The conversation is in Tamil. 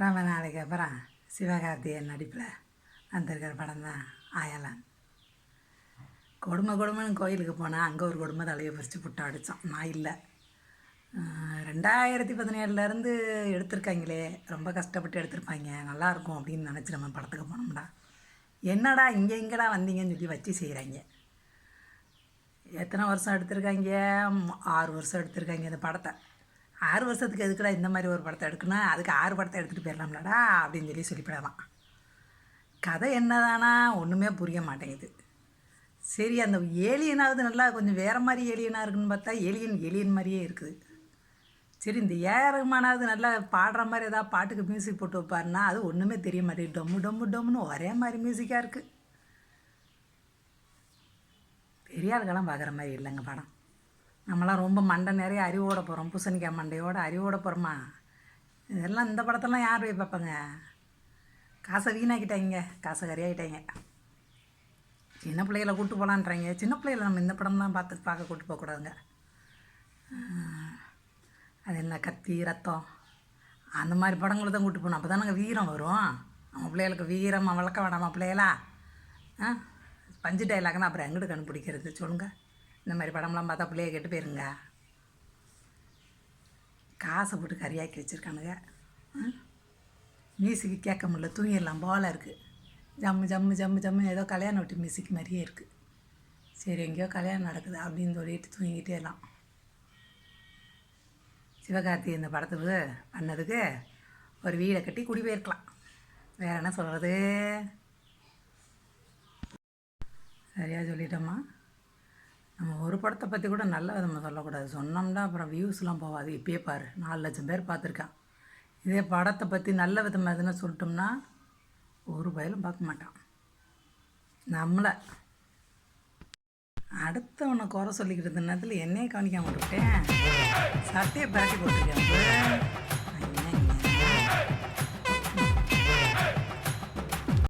ரொம்ப நாளைக்கு அப்புறம் சிவகார்த்திகேயன் நடிப்பில் வந்திருக்கிற படம் தான் ஆயலான் கொடுமை கொடுமைன்னு கோயிலுக்கு போனால் அங்கே ஒரு கொடுமை தலையை பறித்து புட்டு அடித்தோம் நான் இல்லை. ரெண்டாயிரத்தி பதினேழுலேருந்து எடுத்திருக்காங்களே. ரொம்ப கஷ்டப்பட்டு எடுத்திருப்பாங்க. நல்லாயிருக்கும் அப்படின்னு நினச்சி நம்ம படத்துக்கு போனோம்டா. என்னடா இங்கே இங்கடா வந்தீங்கன்னு சொல்லி வச்சு செய்கிறாங்க எத்தனை வருஷம் எடுத்திருக்காங்க? ஆறு வருஷம் எடுத்திருக்காங்க இந்த படத்தை. ஆறு வருஷத்துக்கு எதுக்குடா இந்த மாதிரி ஒரு படத்தை எடுக்கணும்? அதுக்கு ஆறு படத்தை எடுத்துகிட்டு போயிடலாம்லடா அப்படின்னு சொல்லி சொல்லிவிடலாம். கதை என்னதானா? ஒன்றுமே புரிய மாட்டேங்குது. சரி அந்த ஏலியனாவது நல்லா கொஞ்சம் வேறு மாதிரி ஏலியனாக இருக்குன்னு பார்த்தா ஏலியன் ஏலியன் மாதிரியே இருக்குது. சரி இந்த ஏஆர் நல்லா பாடுற மாதிரி ஏதாவது பாட்டுக்கு மியூசிக் போட்டு வைப்பாருன்னா அது ஒன்றுமே தெரிய மாட்டேங்குது. டொம்மு டொம்மு டொம்முன்னு ஒரே மாதிரி மியூசிக்காக இருக்குது பெரிய ஆளுக்கெல்லாம் பார்க்குற மாதிரி இல்லைங்க படம். நம்மளாம் ரொம்ப மண்டை நிறைய அறிவோட போகிறோம் பூசணிக்காய் மண்டையோட அறிவோட போகிறோமா இதெல்லாம் இந்த படத்தெல்லாம் யார் போய் பார்ப்பாங்க? காசை வீணாக்கிட்டாங்க. காசை கறியாகிட்டாங்க சின்ன பிள்ளைகளை கூப்பிட்டு போகலான்றாங்க சின்ன பிள்ளைகளை நம்ம இந்த படம்லாம் பார்த்து பார்க்க கூப்பிட்டு போகக்கூடாதுங்க. அது என்ன கத்தி ரத்தம் அந்த மாதிரி படங்களை தான் கூப்பிட்டு போகணும். அப்போ தானங்க வீரம் வரும். நம்ம பிள்ளைகளுக்கு வீரமாக வளர்க்க வேண்டாமா பிள்ளைகளா? ஆ பஞ்சு டைலாக்னா அப்புறம் எங்கிட்டு கண்டுபிடிக்கிறது? சொல்லுங்கள் இந்த மாதிரி படம்லாம் பார்த்தா பிள்ளைய கெட்டு போயிருங்க. காசை போட்டு கறியாக்கி வச்சுருக்கானுங்க. மியூசிக்கு கேட்க முடியல தூங்கிடலாம் போல இருக்குது ஜம்மு ஜம்மு ஜம்மு ஜம்மு ஏதோ கல்யாணம் விட்டு மியூசிக் மாதிரியே இருக்குது சரி எங்கேயோ கல்யாணம் நடக்குது அப்படின்னு சொல்லிட்டு தூங்கிக்கிட்டே எல்லாம் சிவகார்த்தி இந்த படத்துக்கு பண்ணதுக்கு ஒரு வீடை கட்டி குடி போயிருக்கலாம். வேறு என்ன சொல்கிறது சரியாக சொல்லிட்டோமா? நம்ம ஒரு படத்தை பற்றி கூட நல்ல விதமாக சொல்லக்கூடாது. சொன்னோம்னா அப்புறம் வியூஸ்லாம் போகாது இப்பயே பாரு. நாலு லட்சம் பேர் பார்த்துருக்கான். இதே படத்தை பற்றி நல்ல விதமாக எதுனா சொல்லிட்டோம்னா ஒரு பயலும் பார்க்க மாட்டான். நம்மளை அடுத்தவனை குறை சொல்லிக்கிட்டு இருந்த நேரத்தில் என்னையே கவனிக்காம விட்டுட்டேன். சட்டையை பரட்டி போட்டிருக்கேன்.